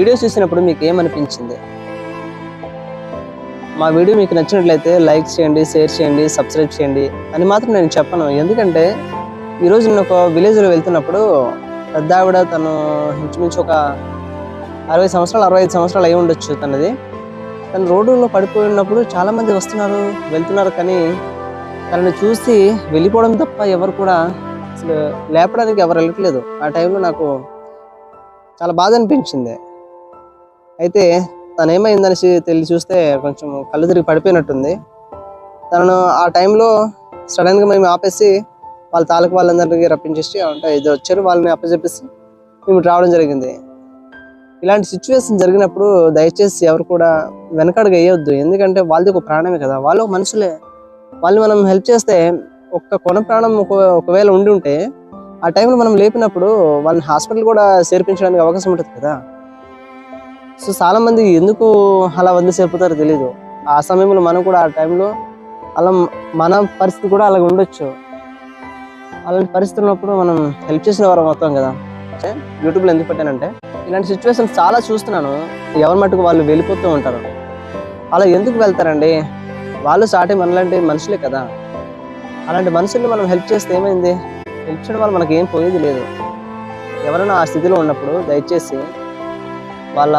Video చూసినప్పుడు మీకు ఏమనిపించింది? మా వీడియో మీకు నచ్చినట్లయితే లైక్ చేయండి షేర్ చేయండి సబ్స్క్రైబ్ చేయండి అని మాత్రం నేను చెప్పను. ఎందుకంటే ఈరోజు నేను ఒక విలేజ్లో వెళ్తున్నప్పుడు పెద్ద ఆవిడ తను ఇంచుమించు ఒక అరవై సంవత్సరాలు అరవై ఐదు సంవత్సరాలు అయి ఉండొచ్చు తనది. తను రోడ్డులో పడిపోయినప్పుడు చాలామంది వస్తున్నారు వెళ్తున్నారు కానీ తనని చూసి వెళ్ళిపోవడం తప్ప ఎవరు కూడా అసలు లేపడానికి ఎవరు వెళ్ళట్లేదు. ఆ టైంలో నాకు చాలా బాధ అనిపించింది. అయితే తను ఏమైందనేసి తెలిసి చూస్తే కొంచెం కళ్ళు తిరిగి పడిపోయినట్టుంది. తనను ఆ టైంలో సడన్గా మేము ఆపేసి వాళ్ళ తాలూకు వాళ్ళందరికీ రప్పించేసి అంటే ఇది వచ్చారు వాళ్ళని అప్పచెప్పేసి మేము రావడం జరిగింది. ఇలాంటి సిచ్యువేషన్ జరిగినప్పుడు దయచేసి ఎవరు కూడా వెనకడుగు వేయొద్దు. ఎందుకంటే వాళ్ళది ఒక ప్రాణమే కదా. వాళ్ళు ఒక మనుషులే. వాళ్ళు మనం హెల్ప్ చేస్తే ఒక్క కొన ప్రాణం ఒక ఒకవేళ ఉండి ఉంటే ఆ టైంలో మనం లేపినప్పుడు వాళ్ళని హాస్పిటల్ కూడా చేర్పించడానికి అవకాశం ఉంటుంది కదా. సో చాలా మంది ఎందుకు అలా వదిలి చేరిపోతారో తెలియదు ఆ సమయంలో మనం కూడా ఆ టైంలో అలా మన పరిస్థితి కూడా అలాగ ఉండొచ్చు. అలాంటి పరిస్థితి ఉన్నప్పుడు మనం హెల్ప్ చేసిన వారు మొత్తం కదా. యూట్యూబ్లో ఎందుకు పెట్టానంటే ఇలాంటి సిచ్యువేషన్స్ చాలా చూస్తున్నాను. ఎవరి మటుకు వాళ్ళు వెళ్ళిపోతూ ఉంటారు. అలా ఎందుకు వెళ్తారండి? వాళ్ళు సాటి మనలాంటి మనుషులే కదా. అలాంటి మనుషుల్ని మనం హెల్ప్ చేస్తే ఏమైంది? హెల్ప్ చేయడం వల్ల మనకి ఏం పోయేది లేదు. ఎవరైనా ఆ స్థితిలో ఉన్నప్పుడు దయచేసి వాళ్ళ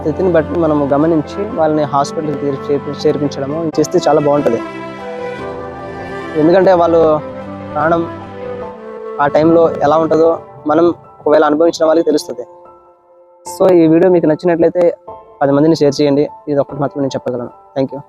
స్థితిని బట్టి మనము గమనించి వాళ్ళని హాస్పిటల్కి చేర్పి- చేర్పించడము చేస్తే చాలా బాగుంటుంది. ఎందుకంటే వాళ్ళు ప్రాణం ఆ టైంలో ఎలా ఉంటుందో మనం ఒకవేళ అనుభవించిన వాళ్ళకి తెలుస్తుంది. సో ఈ వీడియో మీకు నచ్చినట్లయితే పది మందిని షేర్ చేయండి. ఇది ఒక్కటి మాత్రం నేను చెప్పగలను. Thank you